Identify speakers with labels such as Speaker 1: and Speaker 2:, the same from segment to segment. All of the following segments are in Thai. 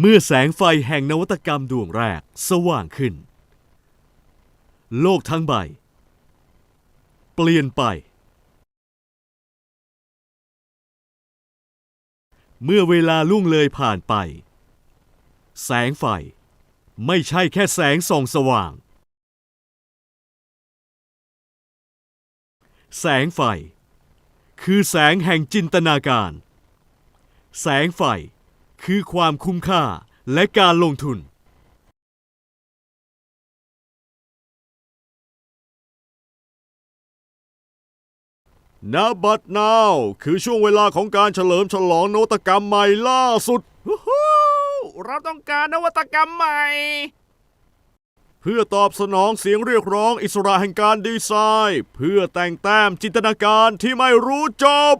Speaker 1: เมื่อแสงไฟแห่งนวัตกรรมดวงแรกสว่างขึ้น โลกทั้งใบ เปลี่ยนไป เมื่อเวลาล่วงเลยผ่านไป แสงไฟ ไม่ใช่แค่แสงส่องสว่าง แสงไฟ คือแสงแห่งจินตนาการ แสงไฟ คือความคุ้มค่าและการลงทุน ณบัดนาวคือช่วงเวลาของการเฉลิมฉลองนวัตกรรมใหม่ล่าสุด
Speaker 2: เราต้องการนวัตกรรมใหม่
Speaker 1: เพื่อตอบสนองเสียงเรียกร้องอิสระแห่งการดีไซน์ เพื่อแต่งแต้มจินตนาการที่ไม่รู้จบ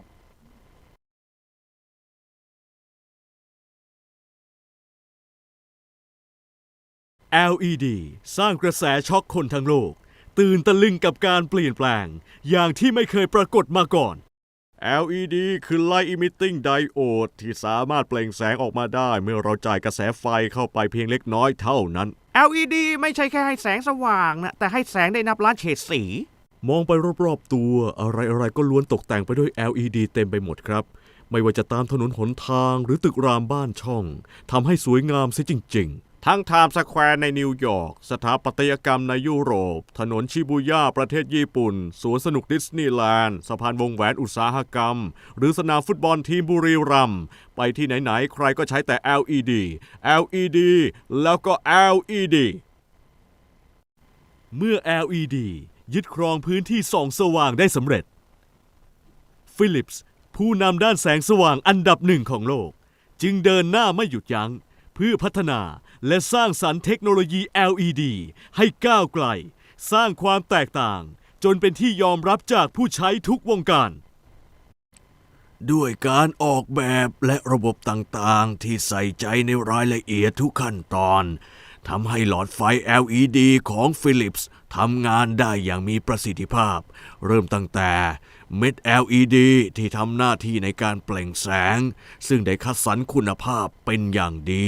Speaker 1: LED สร้างกระแสช็อกคนทั้งโลก ตื่นตะลึงกับการเปลี่ยนแปลง อย่างที่ไม่เคยปรากฏมาก่อน LED คือ Light Emitting Diode ที่สามารถเปล่งแสงออกมาได้ เมื่อเราจ่ายกระแสไฟเข้าไปเพียงเล็กน้อยเท่านั้น
Speaker 2: LED ไม่ใช่แค่ให้แสงสว่างนะ แต่ให้แสงได้นับล้านเฉดสี
Speaker 1: มองไปรอบๆตัว อะไรๆก็ล้วนตกแต่งไปด้วย LED เต็มไปหมดครับ ไม่ว่าจะตามถนนหนทางหรือตึกรามบ้านช่องทำให้สวยงามเสียจริง ๆ ทั้งไทม์สแควร์ในนิวยอร์ก สถาปัตยกรรมในยุโรป ถนนชิบูย่าประเทศญี่ปุ่น สวนสนุกดิสนีย์แลนด์ สะพานวงแหวนอุตสาหกรรม หรือสนามฟุตบอลทีมบุรีรัมย์ ไปที่ไหน ๆ ใครก็ใช้แต่ LED LED แล้วก็ LED เมื่อ LED ยึดครองพื้นที่ส่องสว่างได้สำเร็จ Philips ผู้นำด้านแสงสว่างอันดับหนึ่งของโลก จึงเดินหน้าไม่หยุดยัง้งเพื่อพัฒนา และสร้างสรรค์เทคโนโลยี LED ให้ก้าวไกล สร้างความแตกต่าง จนเป็นที่ยอมรับจากผู้ใช้ทุกวงการ ด้วยการออกแบบและระบบต่างๆ ที่ใส่ใจในรายละเอียดทุกขั้นตอนทำให้หลอดไฟ LED ของ Philips ทำงานได้อย่างมีประสิทธิภาพ เริ่มตั้งแต่เม็ด LED ที่ทำหน้าที่ในการเปล่งแสง ซึ่งได้คัดสรรคุณภาพเป็นอย่างดี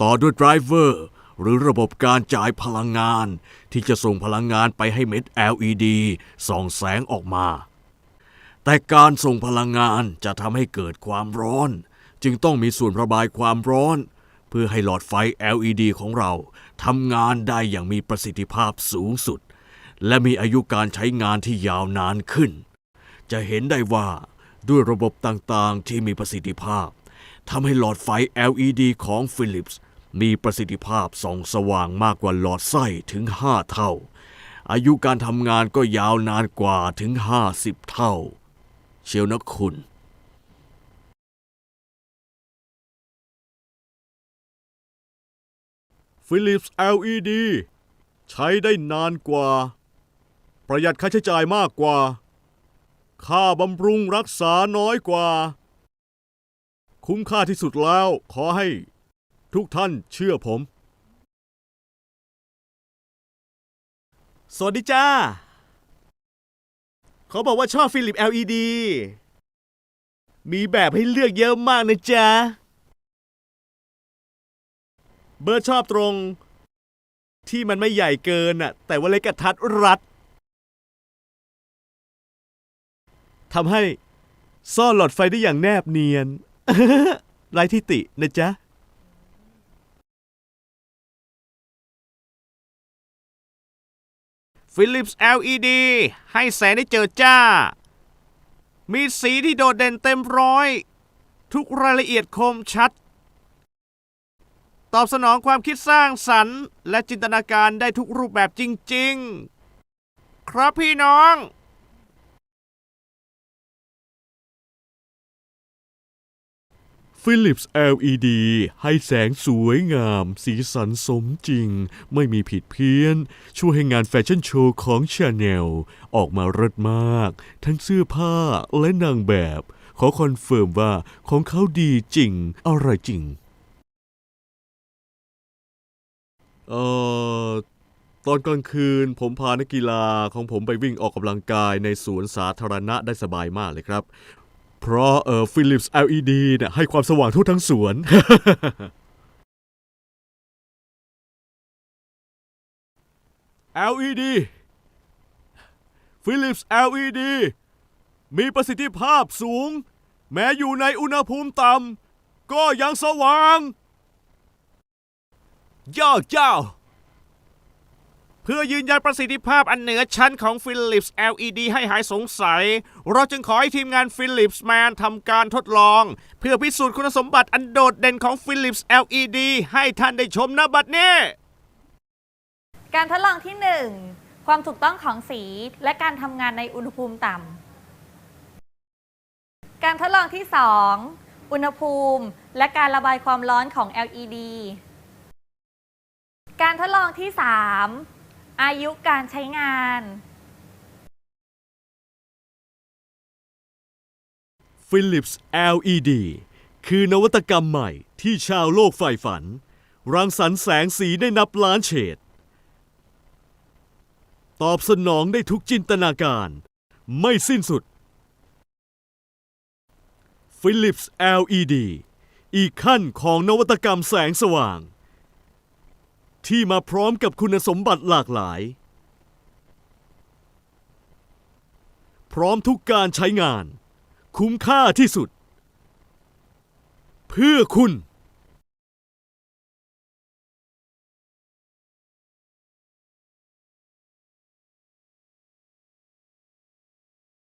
Speaker 1: ต่อด้วยไดรเวอร์หรือระบบการจ่ายพลังงาน ที่จะส่งพลังงานไปให้เม็ด LED ส่องแสงออกมา แต่การส่งพลังงานจะทำให้เกิดความร้อน จึงต้องมีส่วนระบายความร้อน เพื่อให้หลอดไฟ LED ของเราทำงานได้อย่างมีประสิทธิภาพสูงสุด และมีอายุการใช้งานที่ยาวนานขึ้น จะเห็นได้ว่าด้วยระบบต่างๆที่มีประสิทธิภาพทำให้หลอดไฟ LED ของ Philips มีประสิทธิภาพส่องสว่างมากกว่าหลอดไส้ถึง 5 เท่า อายุการทำงานก็ยาวนานกว่าถึง 50 เท่า เชียวนะคุณ Philips LED ใช้ได้นานกว่า ประหยัดค่าใช้จ่ายมากกว่า ค่าบำรุงรักษาน้อยกว่า คุ้มค่าที่สุดแล้วขอให้ ทุกท่านเชื่อผม สวัสดีจ้า เขาบอกว่าชอบฟิลิป LED มีแบบให้เลือกเยอะมากนะจ๊ะ เบิร์ชอบตรง ที่มันไม่ใหญ่เกินน่ะ แต่ว่าเล็กกระทัดรัดทำให้ซ่อนหลอดไฟได้อย่างแนบเนียน ไร้ที่ตินะจ๊ะ
Speaker 2: Philips LED ให้แสงได้เจอจ้า มีสีที่โดดเด่นเต็มร้อย ทุกรายละเอียดคมชัด ตอบสนองความคิดสร้างสรรค์ และจินตนาการได้ทุกรูปแบบจริง ๆ ครับพี่น้อง
Speaker 1: Philips LED ให้แสงสวยงาม สีสันสมจริง ไม่มีผิดเพี้ยน ช่วยให้งานแฟชั่นโชว์ของ Chanel ออกมาเลิศมาก ทั้งเสื้อผ้าและนางแบบ ขอคอนเฟิร์มว่าของเขาดีจริงอร่อยจริง เอ่อ ตอนกลางคืนผมพานักกีฬาของผมไปวิ่งออกกำลังกายในสวนสาธารณะได้สบายมากเลยครับ เพราะเอ่อฟิลิปส์ LED เนี่ยให้ความสว่างทั่วทั้งสวน LED ฟิลิปส์ LED มีประสิทธิภาพสูง แม้อยู่ในอุณหภูมิต่ำก็ยังสว่าง
Speaker 2: ยอดเจ้า พื่อยืนยันประสิทธิภาพอันเหนือชั้นของ Philips LED ให้หายสงสัย เราจึงขอให้ทีมงาน Philips Man ทำการทดลอง เพื่อพิสูจน์คุณสมบัติอันโดดเด่นของ Philips LED ให้ท่านได้ชมณบัดนี้
Speaker 3: การทดลองที่ 1 ความถูกต้องของสีและการทำงานในอุณหภูมิต่ำ การทดลองที่ 2 อุณหภูมิและการระบายความร้อนของ LED การทดลองที่ 3 อายุการใช้งาน
Speaker 1: Philips LED คือนวัตกรรมใหม่ที่ชาวโลกใฝ่ฝัน รังสรรค์แสงสีได้นับล้านเฉด ตอบสนองได้ทุกจินตนาการ ไม่สิ้นสุด Philips LED อีกขั้นของนวัตกรรมแสงสว่าง ที่มาพร้อมกับคุณสมบัติหลากหลาย พร้อมทุกการใช้งาน คุ้มค่าที่สุด เพื่อคุณ